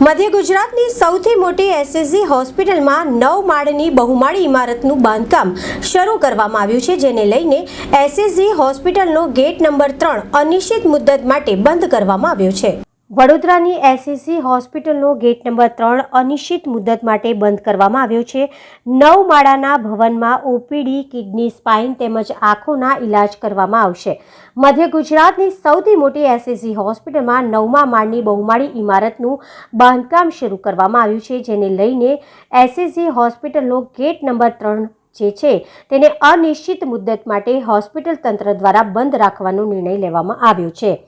મધ્ય ગુજરાતની સૌથી મોટી એસએસજી હોસ્પિટલમાં નવ માળની બહુમાળી ઇમારતનું બાંધકામ શરૂ કરવામાં આવ્યું છે, જેને લઈને એસએસજી હોસ્પિટલનો ગેટ નંબર ત્રણ અનિશ્ચિત મુદ્દત માટે બંધ કરવામાં આવ્યો છે. વડોદરાની એસએસજી હોસ્પિટલનો ગેટ નંબર ત્રણ અનિશ્ચિત મુદ્દત માટે બંધ કરવામાં આવ્યો છે. નવ માળાના ભવનમાં ઓપીડી કિડની, સ્પાઇન તેમજ આંખોના ઇલાજ કરવામાં આવશે. મધ્ય ગુજરાતની સૌથી મોટી એસએસજી હોસ્પિટલમાં નવમા માળની બહુમાળી ઇમારતનું બાંધકામ શરૂ કરવામાં આવ્યું છે, જેને લઈને એસએસજી હોસ્પિટલનો ગેટ નંબર ત્રણ જે છે તેને અનિશ્ચિત મુદ્દત માટે હોસ્પિટલ તંત્ર દ્વારા બંધ રાખવાનો નિર્ણય લેવામાં આવ્યો છે.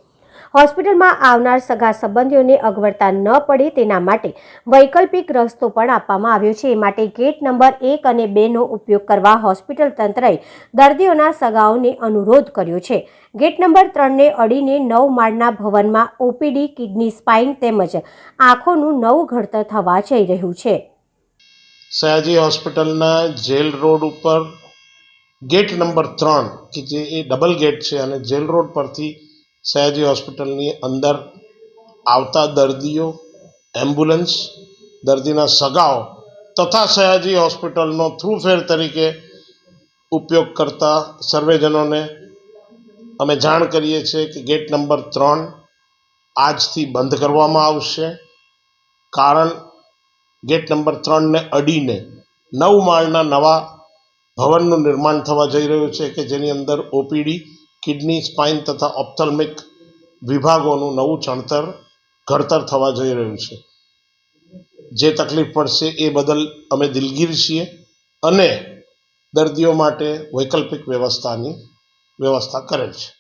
હોસ્પિટલમાં આવનાર સગા સંબંધીઓને અગવડતા ન પડે તેના માટે વૈકલ્પિક રસ્તો પણ આપવામાં આવ્યો છે. એ માટે ગેટ નંબર એક અને બેનો ઉપયોગ કરવા હોસ્પિટલ તંત્રએ દર્દીઓના સગાઓને અનુરોધ કર્યો છે. ગેટ નંબર ત્રણને અડીને નવ માળના ભવનમાં ઓપીડી, કિડની, સ્પાઇન તેમજ આંખોનું નવું ઘડતર થવા જઈ રહ્યું છે. સયાજી હોસ્પિટલના જેલ રોડ ઉપર ગેટ નંબર ત્રણ, કે જે એ ડબલ ગેટ છે અને જેલ રોડ પરથી સયાજી હોસ્પિટલની અંદર આવતા દર્દીઓ, એમ્બ્યુલન્સ, દર્દીના સગાઓ તથા સયાજી હોસ્પિટલનો થ્રુફેર તરીકે ઉપયોગ કરતા સર્વેજનોને અમે જાણ કરીએ છીએ કે ગેટ નંબર ત્રણ આજથી બંધ કરવામાં આવશે, કારણ ગેટ નંબર ત્રણને અડીને નવ માળના નવા ભવનનું નિર્માણ થવા જઈ રહ્યું છે કે જેની અંદર ઓપીડી કિડની, સ્પાઇન તથા ઓપ્થલ્મિક વિભાગોનું નવું ચણતર ઘડતર થવા જઈ રહ્યું છે. જે તકલીફ પડશે એ બદલ અમે દિલગીર છીએ અને દર્દીઓ માટે વૈકલ્પિક વ્યવસ્થાની વ્યવસ્થા કરેલ છે.